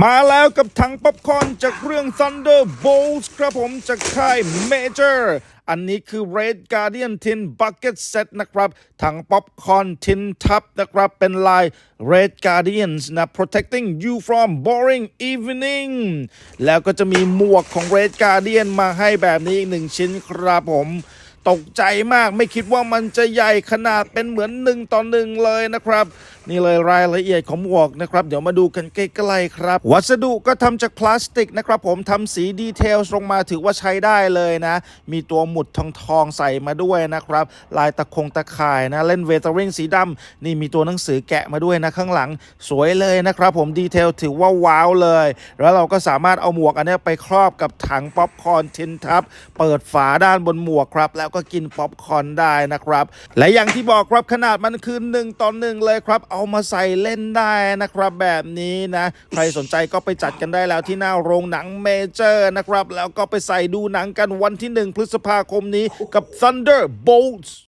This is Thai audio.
มาแล้วกับถังป๊อปคอนจากเรื่อง Thunderbolts ครับผมจากค่าย Major อันนี้คือ Red Guardian Tin Bucket Set นะครับ ถังป๊อปคอนทินทับนะครับ เป็นลาย Red Guardians นะ protecting you from boring evening แล้วก็จะมีหมวกของ Red Guardian มาให้แบบนี้อีกหนึ่งชิ้นครับผม ตกใจมากไม่คิดว่ามันจะใหญ่ขนาดเป็นเหมือนหนึ่งต่อหนึ่งเลยนะครับ นี่เลยรายละเอียดของหมวกนะครับ เดี๋ยวมาดูกันใกล้ๆครับ วัสดุก็ทำจากพลาสติกนะครับ ผมทำสีดีเทลลงมาถือว่าใช้ได้เลยนะ มีตัวหมุดทองทองใส่มาด้วยนะครับ ลายตะคงตะข่ายนะ เล่นเวเตอริงสีดำนี่มีตัวหนังสือแกะมาด้วยนะข้างหลังสวยเลยนะครับ ผมดีเทลถือว่าว้าวเลย แล้วเราก็สามารถเอาหมวกอันนี้ไปครอบกับถังป๊อปคอร์นทินทับเปิดฝาด้านบนหมวกครับแล้วก็กินป๊อปคอร์นได้นะครับ และอย่างที่บอกครับขนาดมันคือ1ต่อ1เลยครับ เอามาใส่เล่นได้นะครับ แบบนี้นะ ใครสนใจก็ไปจัดกันได้แล้วที่หน้าโรงหนังเมเจอร์นะครับ แล้วก็ไปใส่ดูหนังกันวันที่ 1 พฤษภาคมนี้กับ Thunderbolts